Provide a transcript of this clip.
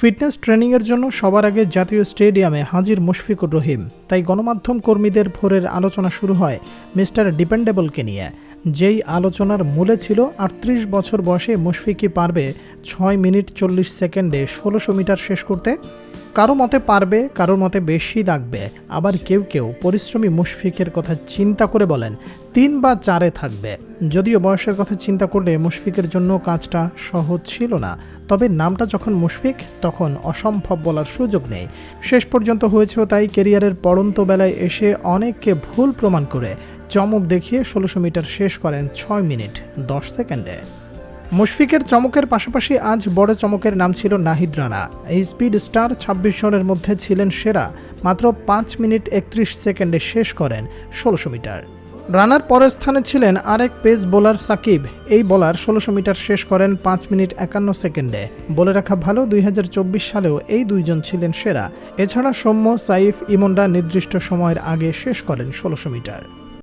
Fitness ট্রেনিংয়ের জন্য সবার আগে জাতীয় স্টেডিয়ামে হাজির মুশফিকুর রহিম। তাই গণমাধ্যম কর্মীদের ভোরের আলোচনা শুরু হয় মিস্টার ডিপেন্ডেবলকে নিয়ে। যেই আলোচনার মূলে ছিল, আটত্রিশ বছর বয়সে মুশফিকই পারবে ছয় মিনিট চল্লিশ সেকেন্ডে ষোলোশো মিটার শেষ করতে। কারও মতে পারবে, কারও মতে বেশি লাগবে। আবার কেউ কেউ পরিশ্রমী মুশফিকের কথা চিন্তা করে বলেন, তিন বা চারে থাকবে। যদিও বয়সের কথা চিন্তা করলে মুশফিকের জন্য কাজটা সহজ ছিল না। তবে নামটা যখন মুশফিক, তখন অসম্ভব বলার সুযোগ নেই। শেষ পর্যন্ত হয়েছেও তাই কেরিয়ারের পড়ন্ত বেলায় এসে অনেককে ভুল প্রমাণ করে চমক দেখিয়ে ষোলোশো মিটার শেষ করেন ছয় মিনিট দশ সেকেন্ডে। মুশফিকের চমকের পাশাপাশি আজ বড় চমকের নাম ছিল নাহিদ রানা। এই স্পিড স্টার ছাব্বিশ জনের মধ্যে ছিলেন সেরা, মাত্র পাঁচ মিনিট একত্রিশ সেকেন্ডে শেষ করেন ষোলোশো মিটার। রানার পরের স্থানে ছিলেন আরেক পেস বোলার সাকিব। এই বোলার ষোলোশো মিটার শেষ করেন পাঁচ মিনিট একান্ন সেকেন্ডে। বলে রাখা ভালো, দুই হাজার চব্বিশ সালেও এই দুইজন ছিলেন সেরা। এছাড়া সৌম্য, সাইফ, ইমনরা নির্দিষ্ট সময়ের আগে শেষ করেন ষোলোশো মিটার।